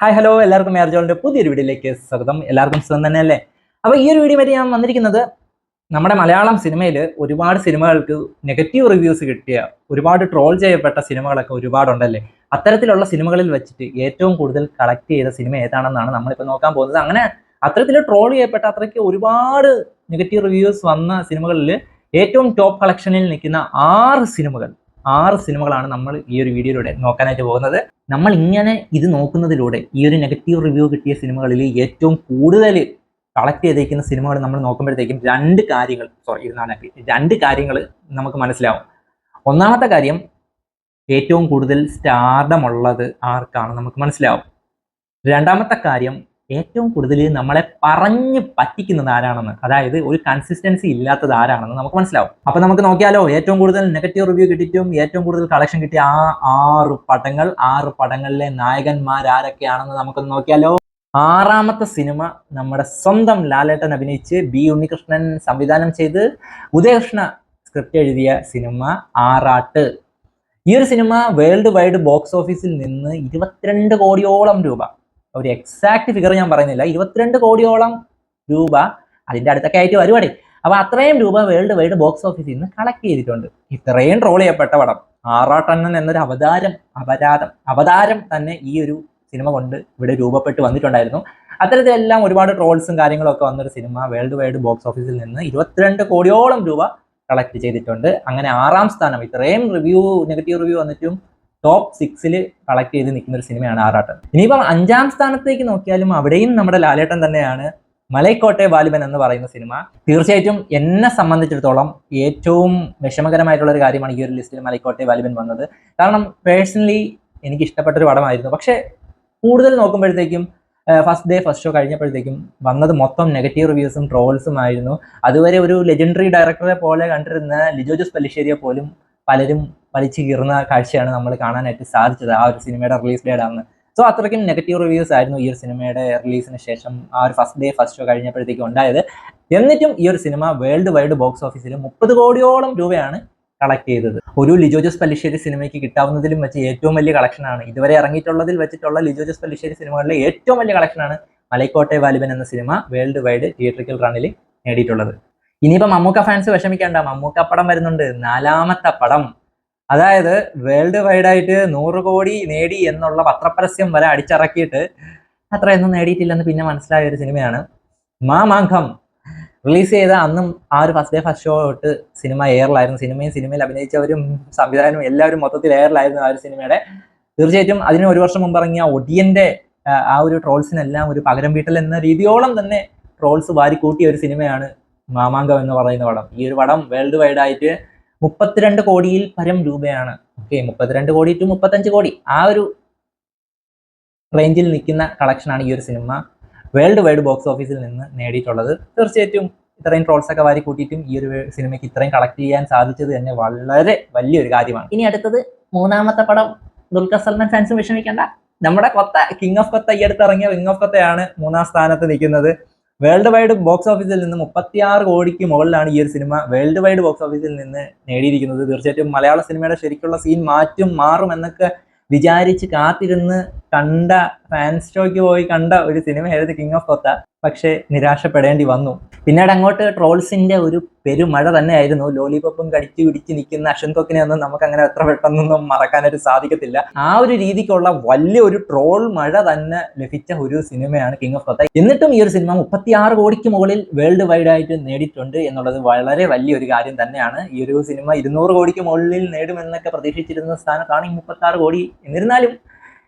Hi hello എല്ലാവർക്കും മേർജോളിന്റെ പുതിയൊരു വീഡിയോയിലേക്ക് സ്വാഗതം. എല്ലാവർക്കും സുഖം തന്നെയല്ലേ? അപ്പോൾ ഈ ഒരു വീഡിയോ വരെ ഞാൻ വന്നിരിക്കുന്നത് നമ്മുടെ മലയാളം സിനിമയിൽ ഒരുപാട് സിനിമകൾക്ക് നെഗറ്റീവ് റിവ്യൂസ് കിട്ടിയ ഒരുപാട് ട്രോൾ ചെയ്യപ്പെട്ട സിനിമകളൊക്കെ ഒരുപാടുണ്ടല്ലേ? അത്തരത്തിലുള്ള സിനിമകളിൽ വെച്ചിട്ട് ഏറ്റവും കൂടുതൽ കളക്ട് ചെയ്ത സിനിമ ഏതാണെന്നാണ് നമ്മളിപ്പോൾ നോക്കാൻ പോകുന്നത്. അങ്ങനെ അത്തരത്തിൽ ട്രോൾ ചെയ്യപ്പെട്ട അത്രയ്ക്ക് ഒരുപാട് നെഗറ്റീവ് റിവ്യൂസ് വന്ന സിനിമകളിൽ ഏറ്റവും ടോപ്പ് കളക്ഷനിൽ നിൽക്കുന്ന ആറ് സിനിമകൾ ആറ് സിനിമകളാണ് നമ്മൾ ഈ ഒരു വീഡിയോയിലൂടെ നോക്കാനായിട്ട് പോകുന്നത്. നമ്മൾ ഇങ്ങനെ ഇത് നോക്കുന്നതിലൂടെ ഈ ഒരു നെഗറ്റീവ് റിവ്യൂ കിട്ടിയ സിനിമകളിൽ ഏറ്റവും കൂടുതൽ കളക്ട് ചെയ്തേക്കുന്ന സിനിമകൾ നമ്മൾ നോക്കുമ്പോഴത്തേക്കും രണ്ട് കാര്യങ്ങൾ സോറി ഇരുന്നാണ് രണ്ട് കാര്യങ്ങൾ നമുക്ക് മനസ്സിലാവും. ഒന്നാമത്തെ കാര്യം ഏറ്റവും കൂടുതൽ സ്റ്റാർഡം ഉള്ളത് ആർക്കാണ് നമുക്ക് മനസ്സിലാവും. രണ്ടാമത്തെ കാര്യം ഏറ്റവും കൂടുതൽ നമ്മളെ പറഞ്ഞ് പറ്റിക്കുന്നത് ആരാണെന്ന്? അതായത് ഒരു കൺസിസ്റ്റൻസി ഇല്ലാത്തത് ആരാണെന്ന് നമുക്ക് മനസ്സിലാവും. അപ്പൊ നമുക്ക് നോക്കിയാലോ ഏറ്റവും കൂടുതൽ നെഗറ്റീവ് റിവ്യൂ കിട്ടിയിട്ടും ഏറ്റവും കൂടുതൽ കളക്ഷൻ കിട്ടിയ ആ ആറ് പടങ്ങൾ ആറ് പടങ്ങളിലെ നായകന്മാർ ആരൊക്കെയാണെന്ന് നമുക്കൊന്ന് നോക്കിയാലോ? ആറാമത്തെ സിനിമ നമ്മുടെ സ്വന്തം ലാലേട്ടൻ അഭിനയിച്ച് ബി ഉണ്ണികൃഷ്ണൻ സംവിധാനം ചെയ്ത് ഉദയകൃഷ്ണ സ്ക്രിപ്റ്റ് എഴുതിയ സിനിമ ആറാട്ട്. ഈ ഒരു സിനിമ വേൾഡ് വൈഡ് ബോക്സ് ഓഫീസിൽ നിന്ന് ഇരുപത്തിരണ്ട് കോടിയോളം രൂപ. ഒരു എക്സാക്ട് ഫിഗർ ഞാൻ പറയുന്നില്ല. ഇരുപത്തിരണ്ട് കോടിയോളം രൂപ അതിന്റെ അടുത്തൊക്കെ ആയിട്ട് വരുവാടി. അപ്പൊ അത്രയും രൂപ വേൾഡ് വൈഡ് ബോക്സ് ഓഫീസിൽ നിന്ന് കളക്ട് ചെയ്തിട്ടുണ്ട്. ഇത്രയും ട്രോൾ ചെയ്യപ്പെട്ട പടം. ആറാട്ടണ്ണൻ എന്നൊരു അവതാരം അപരാധം അവതാരം തന്നെ ഈ ഒരു സിനിമ കൊണ്ട് ഇവിടെ രൂപപ്പെട്ട് വന്നിട്ടുണ്ടായിരുന്നു. അത്തരത്തിലെല്ലാം ഒരുപാട് ട്രോൾസും കാര്യങ്ങളും ഒക്കെ വന്നൊരു സിനിമ വേൾഡ് വൈഡ് ബോക്സ് ഓഫീസിൽ നിന്ന് ഇരുപത്തിരണ്ട് കോടിയോളം രൂപ കളക്ട് ചെയ്തിട്ടുണ്ട്. അങ്ങനെ ആറാം സ്ഥാനം ഇത്രയും റിവ്യൂ നെഗറ്റീവ് റിവ്യൂ വന്നിട്ടും ടോപ്പ് സിക്സിൽ കളക്ട് ചെയ്ത് നിൽക്കുന്ന ഒരു സിനിമയാണ് ആറാട്ടൻ ഇനിയിപ്പം അഞ്ചാം സ്ഥാനത്തേക്ക് നോക്കിയാലും അവിടെയും നമ്മുടെ ലാലേട്ടൻ തന്നെയാണ് മലൈക്കോട്ടെ വാലിബൻ എന്ന് പറയുന്ന സിനിമ. തീർച്ചയായിട്ടും എന്നെ സംബന്ധിച്ചിടത്തോളം ഏറ്റവും വിഷമകരമായിട്ടുള്ള ഒരു കാര്യമാണ് ഈ ഒരു ലിസ്റ്റിൽ മലൈക്കോട്ടെ വാലിബൻ വന്നത്. കാരണം പേഴ്സണലി എനിക്ക് ഇഷ്ടപ്പെട്ട ഒരു പടമായിരുന്നു. പക്ഷേ കൂടുതൽ നോക്കുമ്പോഴത്തേക്കും ഫസ്റ്റ് ഡേ ഫസ്റ്റ് ഷോ കഴിഞ്ഞപ്പോഴത്തേക്കും വന്നത് മൊത്തം നെഗറ്റീവ് റിവ്യൂസും ട്രോൾസും ആയിരുന്നു. അതുവരെ ഒരു ലെജൻഡറി ഡയറക്ടറെ പോലെ കണ്ടിരുന്ന ലിജോ ജോസ് പല്ലിശ്ശേരിയെ പോലും പലരും വലിച്ചു കീറുന്ന കാഴ്ചയാണ് നമ്മൾ കാണാനായിട്ട് സാധിച്ചത്. ആ ഒരു സിനിമയുടെ റിലീസ് ഡേ ആണ്. സോ അത്രയ്ക്കും നെഗറ്റീവ് റിവ്യൂസ് ആയിരുന്നു ഈ ഒരു സിനിമയുടെ റിലീസിന് ശേഷം ആ ഒരു ഫസ്റ്റ് ഡേ ഫസ്റ്റ് ഷോ കഴിഞ്ഞപ്പോഴത്തേക്കും ഉണ്ടായത്. എന്നിട്ടും ഈ ഒരു സിനിമ വേൾഡ് വൈഡ് ബോക്സ് ഓഫീസിൽ മുപ്പത് കോടിയോളം രൂപയാണ് കളക്ട് ചെയ്തത്. ഒരു ലിജോജസ് പല്ലിശ്ശേരി സിനിമയ്ക്ക് കിട്ടാവുന്നതിലും വെച്ച് ഏറ്റവും വലിയ കളക്ഷനാണ് ഇതുവരെ ഇറങ്ങിയിട്ടുള്ളതിൽ വെച്ചിട്ടുള്ള ലിജോജസ് പല്ലിശ്ശേരി സിനിമകളിലെ ഏറ്റവും വലിയ കളക്ഷനാണ് മലൈക്കോട്ടെ വാലിബൻ എന്ന സിനിമ വേൾഡ് വൈഡ് തിയേറ്ററിക്കൽ റണ്ണിൽ നേടിയിട്ടുള്ളത്. ഇനിയിപ്പോ മമ്മൂക്ക ഫാൻസ് വിഷമിക്കേണ്ട. മമ്മൂക്ക പടം വരുന്നുണ്ട്. നാലാമത്തെ പടം. അതായത് വേൾഡ് വൈഡ് ആയിട്ട് നൂറ് കോടി നേടി എന്നുള്ള പത്രപരസ്യം വരെ അടിച്ചിറക്കിയിട്ട് അത്രയൊന്നും നേടിയിട്ടില്ലെന്ന് പിന്നെ മനസ്സിലായ ഒരു സിനിമയാണ് മാമാങ്കം. റിലീസ് ചെയ്ത അന്നും ആ ഒരു ഫസ്റ്റ് ഡേ ഫസ്റ്റ് ഷോ തൊട്ട് സിനിമ എയറിലായിരുന്നു സിനിമയും സിനിമയിൽ അഭിനയിച്ചവരും സംവിധാനവും എല്ലാവരും മൊത്തത്തിൽ എയറിലായിരുന്നു ആ ഒരു സിനിമയുടെ. തീർച്ചയായിട്ടും അതിന് ഒരു വർഷം മുമ്പ് ഇറങ്ങിയ ഒടിയന്റെ ആ, ഒരു ട്രോൾസിനെല്ലാം ഒരു പകരം വീട്ടൽ എന്ന രീതിയോളം തന്നെ ട്രോൾസ് വാരിക്കൂട്ടിയ ഒരു സിനിമയാണ് മാമാങ്കം എന്ന് പറയുന്ന പടം ഈ ഒരു പടം വേൾഡ് വൈഡ് ആയിട്ട് മുപ്പത്തിരണ്ട് കോടിയിൽ പരം രൂപയാണ്. ഓക്കെ മുപ്പത്തിരണ്ട് കോടി ടു മുപ്പത്തഞ്ച് കോടി. ആ ഒരു റേഞ്ചിൽ നിൽക്കുന്ന കളക്ഷനാണ് ഈ ഒരു സിനിമ വേൾഡ് വൈഡ് ബോക്സ് ഓഫീസിൽ നിന്ന് നേടിയിട്ടുള്ളത്. തീർച്ചയായിട്ടും ഇത്രയും ട്രോൾസൊക്കെ വാരി കൂട്ടിയിട്ടും ഈ ഒരു സിനിമയ്ക്ക് ഇത്രയും കളക്ട് ചെയ്യാൻ സാധിച്ചത് തന്നെ വളരെ വലിയൊരു കാര്യമാണ്. ഇനി അടുത്തത് മൂന്നാമത്തെ പടം ദുൽഖർ സൽമാൻ ഫാൻസും വിഷമിക്കേണ്ട. നമ്മുടെ കൊത്ത കിങ് ഓഫ് കൊത്ത ഈ അടുത്ത് ഇറങ്ങിയ കിങ് ഓഫ് കൊത്തയാണ് മൂന്നാം സ്ഥാനത്ത് നിൽക്കുന്നത്. വേൾഡ് വൈഡ് ബോക്സ് ഓഫീസിൽ നിന്ന് മുപ്പത്തിയാറ് കോടിക്ക് മുകളിലാണ് ഈ ഒരു സിനിമ. വേൾഡ് വൈഡ് ബോക്സ് ഓഫീസിൽ നിന്ന് നേടിയിരിക്കുന്നത്. തീർച്ചയായിട്ടും മലയാള സിനിമയുടെ ശരിക്കുള്ള സീൻ മാറ്റും മാറും എന്നൊക്കെ വിചാരിച്ച് കാത്തിരുന്ന് കണ്ട ഫാൻസ് ഷോയ്ക്ക് പോയി കണ്ട ഒരു സിനിമയായിരുന്നു കിങ് ഓഫ് കൊത്ത പക്ഷേ നിരാശപ്പെടേണ്ടി വന്നു. പിന്നീട് അങ്ങോട്ട് ട്രോൾസിന്റെ ഒരു പെരുമഴ തന്നെയായിരുന്നു. ലോലിപോപ്പും കടിച്ചു പിടിച്ച് നിൽക്കുന്ന അശ്വൻ കൊക്കിനെ ഒന്നും നമുക്ക് അങ്ങനെ എത്ര പെട്ടെന്നൊന്നും മറക്കാനായിട്ട് സാധിക്കത്തില്ല. ആ ഒരു രീതിക്കുള്ള വലിയൊരു ട്രോൾ മഴ തന്നെ ലഭിച്ച ഒരു സിനിമയാണ് കിങ് ഓഫ് കൊത്ത എന്നിട്ടും ഈ ഒരു സിനിമ മുപ്പത്തിയാറ് കോടിക്ക് മുകളിൽ വേൾഡ് വൈഡ് ആയിട്ട് നേടിയിട്ടുണ്ട് എന്നുള്ളത് വളരെ വലിയൊരു കാര്യം തന്നെയാണ്. ഈ ഒരു സിനിമ ഇരുന്നൂറ് കോടിക്ക് മുകളിൽ നേടുമെന്നൊക്കെ പ്രതീക്ഷിച്ചിരുന്ന സ്ഥാനത്താണ് ഈ മുപ്പത്തി കോടി. എന്നിരുന്നാലും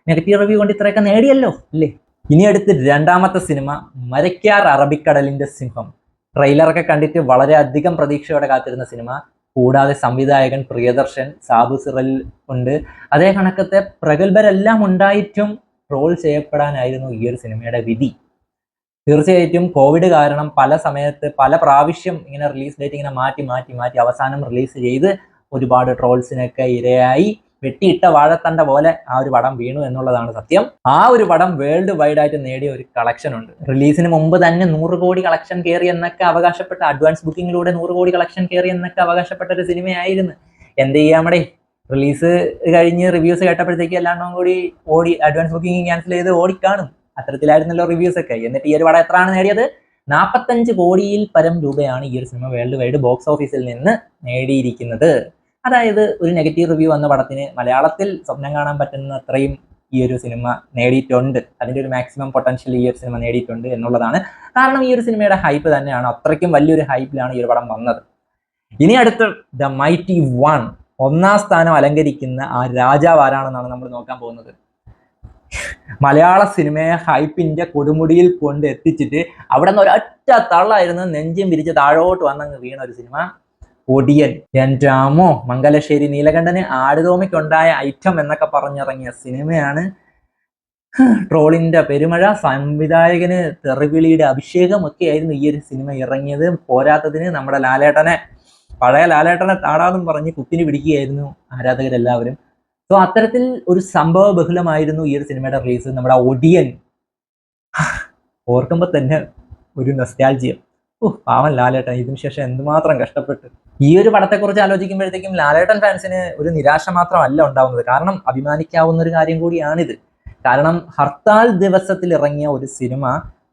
നെഗറ്റീവ് റിവ്യൂ കൊണ്ട് ഇത്രയൊക്കെ നേടിയല്ലോ അല്ലേ? ഇനി അടുത്ത് രണ്ടാമത്തെ സിനിമ മരക്കാർ അറബിക്കടലിന്റെ സിംഹം. ട്രെയിലറൊക്കെ കണ്ടിട്ട് വളരെയധികം പ്രതീക്ഷയോടെ കാത്തിരുന്ന സിനിമ. കൂടാതെ സംവിധായകൻ പ്രിയദർശൻ സാബു സിറൽ ഉണ്ട്. അതേ കണക്കത്തെ പ്രഗത്ഭരെല്ലാം ഉണ്ടായിട്ടും ട്രോൾ ചെയ്യപ്പെടാനായിരുന്നു ഈ ഒരു സിനിമയുടെ വിധി. തീർച്ചയായിട്ടും കോവിഡ് കാരണം പല സമയത്ത് പല പ്രാവശ്യം ഇങ്ങനെ റിലീസ് ഡേറ്റ് ഇങ്ങനെ മാറ്റി മാറ്റി മാറ്റി അവസാനം റിലീസ് ചെയ്ത് ഒരുപാട് ട്രോൾസിനൊക്കെ ഇരയായി. വെട്ടിയിട്ട വാഴത്തണ്ട പോലെ ആ ഒരു പടം വീണു എന്നുള്ളതാണ് സത്യം. ആ ഒരു പടം വേൾഡ് വൈഡ് ആയിട്ട് നേടിയ ഒരു കളക്ഷൻ ഉണ്ട്. റിലീസിന് മുമ്പ് തന്നെ നൂറ് കോടി കളക്ഷൻ കയറി എന്നൊക്കെ അവകാശപ്പെട്ട അഡ്വാൻസ് ബുക്കിങ്ങിലൂടെ നൂറ് കോടി കളക്ഷൻ കയറി എന്നൊക്കെ അവകാശപ്പെട്ട ഒരു സിനിമയായിരുന്നു. എന്ത് ചെയ്യാമടേ? റിലീസ് കഴിഞ്ഞ് റിവ്യൂസ് കേട്ടപ്പോഴത്തേക്ക് എല്ലാണ്ടും കൂടി ഓടി അഡ്വാൻസ് ബുക്കിംഗ് ക്യാൻസൽ ചെയ്ത് ഓടിക്കാണും. അത്തരത്തിലായിരുന്നല്ലോ റിവ്യൂസ് ഒക്കെ. എന്നിട്ട് ഈ ഒരു പടം എത്രയാണ് നേടിയത്? നാൽപ്പത്തഞ്ച് കോടിയിൽ പരം രൂപയാണ് ഈ ഒരു സിനിമ വേൾഡ് വൈഡ് ബോക്സ് ഓഫീസിൽ നിന്ന് നേടിയിരിക്കുന്നത്. അതായത് ഒരു നെഗറ്റീവ് റിവ്യൂ വന്ന പടത്തിന് മലയാളത്തിൽ സ്വപ്നം കാണാൻ പറ്റുന്ന അത്രയും ഈ ഒരു സിനിമ നേടിയിട്ടുണ്ട്. അതിന്റെ ഒരു മാക്സിമം പൊട്ടൻഷ്യൽ ഈ ഒരു സിനിമ നേടിയിട്ടുണ്ട് എന്നുള്ളതാണ്. കാരണം ഈ ഒരു സിനിമയുടെ ഹൈപ്പ് തന്നെയാണ്. അത്രയ്ക്കും വലിയൊരു ഹൈപ്പിലാണ് ഈ ഒരു പടം വന്നത്. ഇനി അടുത്ത ദ മൈറ്റി വൺ ഒന്നാം സ്ഥാനം അലങ്കരിക്കുന്ന ആ രാജാവ് ആരാണെന്നാണ് നമ്മൾ നോക്കാൻ പോകുന്നത്? മലയാള സിനിമയെ ഹൈപ്പിന്റെ കൊടുമുടിയിൽ കൊണ്ട് എത്തിച്ചിട്ട് അവിടെ നിന്ന് ഒരൊറ്റ തള്ളായിരുന്നു നെഞ്ചും വിരിച്ച് താഴോട്ട് വന്നങ്ങ് വീണ ഒരു സിനിമ. ഒടിയൻ എന്റെ അമ്മോ മംഗലശ്ശേരി നീലകണ്ഠന് ആടുതോമയ്ക്കുണ്ടായ ഐറ്റം എന്നൊക്കെ പറഞ്ഞിറങ്ങിയ സിനിമയാണ്. ട്രോളിന്റെ പെരുമഴ സംവിധായകന് തെറിവിളിയുടെ അഭിഷേകം ഒക്കെ ആയിരുന്നു ഈ ഒരു സിനിമ ഇറങ്ങിയത്. പോരാത്തതിന് നമ്മുടെ ലാലേട്ടനെ പഴയ ലാലേട്ടനെ താടാതും പറഞ്ഞ് കുത്തിന് പിടിക്കുകയായിരുന്നു ആരാധകരെല്ലാവരും. സോ അത്തരത്തിൽ ഒരു സംഭവ ബഹുലമായിരുന്നു ഈ ഒരു സിനിമയുടെ റിലീസ് നമ്മുടെ ഒടിയൻ. ഓർക്കുമ്പോൾ തന്നെ ഒരു നൊസ്റ്റാൾജിയം ഓ പാവൻ ലാലേട്ടൻ. ഇതിനു ശേഷം എന്തുമാത്രം കഷ്ടപ്പെട്ട്. ഈ ഒരു പടത്തെക്കുറിച്ച് ആലോചിക്കുമ്പോഴത്തേക്കും ലാലേട്ടൻ ഫാൻസിന് ഒരു നിരാശ മാത്രമല്ല ഉണ്ടാവുന്നത്. കാരണം അഭിമാനിക്കാവുന്ന ഒരു കാര്യം കൂടിയാണിത്. കാരണം ഹർത്താൽ ദിവസത്തിൽ ഇറങ്ങിയ ഒരു സിനിമ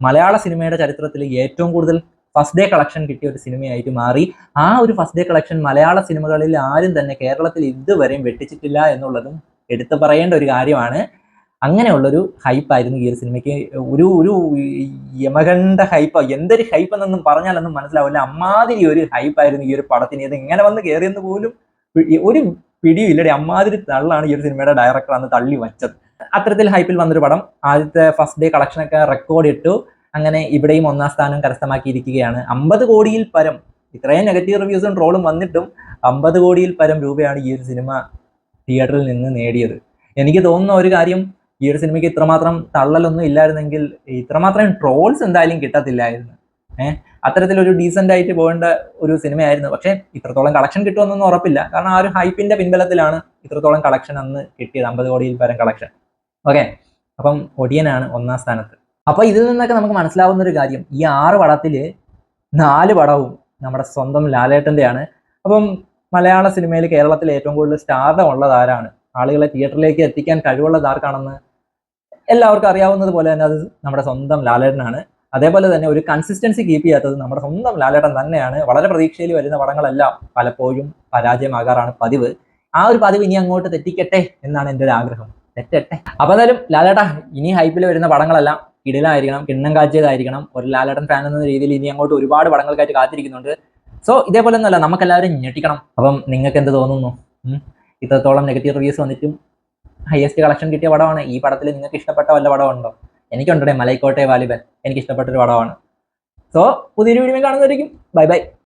മലയാള സിനിമയുടെ ചരിത്രത്തിൽ ഏറ്റവും കൂടുതൽ ഫസ്റ്റ് ഡേ കളക്ഷൻ കിട്ടിയ ഒരു സിനിമയായിട്ട് മാറി. ആ ഒരു ഫസ്റ്റ് ഡേ കളക്ഷൻ മലയാള സിനിമകളിൽ ആരും തന്നെ കേരളത്തിൽ ഇതുവരെയും വെട്ടിച്ചിട്ടില്ല എന്നുള്ളതും എടുത്തു പറയേണ്ട ഒരു കാര്യമാണ്. അങ്ങനെയുള്ളൊരു ഹൈപ്പായിരുന്നു ഈ ഒരു സിനിമയ്ക്ക്. ഒരു ഒരു യമകണ്ഠ ഹൈപ്പ്. എന്തൊരു ഹൈപ്പ് എന്നൊന്നും പറഞ്ഞാലൊന്നും മനസ്സിലാവില്ല. അമ്മാതിരി ഒരു ഹൈപ്പായിരുന്നു ഈ ഒരു പടത്തിന്. ഇത് ഇങ്ങനെ വന്ന് കയറിയെന്ന് പോലും ഒരു പിടിയും ഇല്ലടി അമ്മാതിരി തള്ളാണ് ഈ ഒരു സിനിമയുടെ ഡയറക്ടർ അന്ന് തള്ളി വച്ചത്. അത്തരത്തിൽ ഹൈപ്പിൽ വന്നൊരു പടം. ആദ്യത്തെ ഫസ്റ്റ് ഡേ കളക്ഷനൊക്കെ റെക്കോർഡ് ഇട്ടു. അങ്ങനെ ഇവിടെയും ഒന്നാം സ്ഥാനം കരസ്ഥമാക്കിയിരിക്കുകയാണ്. അമ്പത് കോടിയിൽ പരം ഇത്രയും നെഗറ്റീവ് റിവ്യൂസും ട്രോളും വന്നിട്ടും അമ്പത് കോടിയിൽ പരം രൂപയാണ് ഈ ഒരു സിനിമ തിയേറ്ററിൽ നിന്ന് നേടിയത്. എനിക്ക് തോന്നുന്ന ഒരു കാര്യം ഈ ഒരു സിനിമയ്ക്ക് ഇത്രമാത്രം തള്ളലൊന്നും ഇല്ലായിരുന്നെങ്കിൽ ഇത്രമാത്രം ട്രോൾസ് എന്തായാലും കിട്ടത്തില്ലായിരുന്നു. ഏഹ് അത്തരത്തിലൊരു ഡീസെന്റ് ആയിട്ട് പോകേണ്ട ഒരു സിനിമയായിരുന്നു. പക്ഷേ ഇത്രത്തോളം കളക്ഷൻ കിട്ടുമെന്നൊന്നും ഉറപ്പില്ല. കാരണം ആ ഒരു ഹൈപ്പിന്റെ പിൻബലത്തിലാണ് ഇത്രത്തോളം കളക്ഷൻ അന്ന് കിട്ടിയത്. അമ്പത് കോടിയിൽ പരം കളക്ഷൻ ഓക്കെ? അപ്പം ഒടിയനാണ് ഒന്നാം സ്ഥാനത്ത്. അപ്പോൾ ഇതിൽ നിന്നൊക്കെ നമുക്ക് മനസ്സിലാവുന്ന ഒരു കാര്യം. ഈ ആറ് പടത്തിൽ നാല് പടവും നമ്മുടെ സ്വന്തം ലാലേട്ടന്റെയാണ് അപ്പം മലയാള സിനിമയിൽ കേരളത്തിൽ ഏറ്റവും കൂടുതൽ സ്റ്റാർഡം ഉള്ളത് ആരാണ്? ആളുകളെ തിയേറ്ററിലേക്ക് എത്തിക്കാൻ കഴിവുള്ളത് ആർക്കാണെന്ന് എല്ലാവർക്കും അറിയാവുന്നത് പോലെ തന്നെ അത് നമ്മുടെ സ്വന്തം ലാലേട്ടനാണ്. അതേപോലെ തന്നെ ഒരു കൺസിസ്റ്റൻസി കീപ്പ് ചെയ്യാത്തത് നമ്മുടെ സ്വന്തം ലാലേട്ടൻ തന്നെയാണ്. വളരെ പ്രതീക്ഷയിൽ വരുന്ന പടങ്ങളെല്ലാം പലപ്പോഴും പരാജയമാകാറാണ് പതിവ്. ആ ഒരു പതിവ് ഇനി അങ്ങോട്ട് തെറ്റിക്കട്ടെ എന്നാണ് എന്റെ ഒരു ആഗ്രഹം. തെറ്റട്ടെ. അപ്പോൾ എന്തായാലും ലാലേട്ട ഇനി ഹൈപ്പിൽ വരുന്ന പടങ്ങളെല്ലാം കിടിലായിരിക്കണം കിണ്ണം കാച്ചിയതായിരിക്കണം. ഒരു ലാലേട്ടൻ ഫാൻ എന്ന രീതിയിൽ ഇനി അങ്ങോട്ട് ഒരുപാട് പടങ്ങൾക്കായിട്ട് കാത്തിരിക്കുന്നുണ്ട്. സോ ഇതേപോലെ ഒന്നുമല്ല നമുക്കെല്ലാവരും ഞെട്ടിക്കണം. അപ്പം നിങ്ങൾക്ക് എന്ത് തോന്നുന്നു? ഇത്രത്തോളം നെഗറ്റീവ് റിവ്യൂസ് വന്നിട്ടും ഹയസ്റ്റ് കളക്ഷൻ കിട്ടിയ പടമാണ്. ഈ പടത്തിൽ നിങ്ങൾക്ക് ഇഷ്ടപ്പെട്ട വല്ല പടമുണ്ടോ? എനിക്കുണ്ടേ മലൈക്കോട്ടെ വാലിബൻ. എനിക്ക് ഇഷ്ടപ്പെട്ട ഒരു പടമാണ്. സോ പുതിയൊരു വീഡിയോ കാണുന്നതായിരിക്കും. Bye bye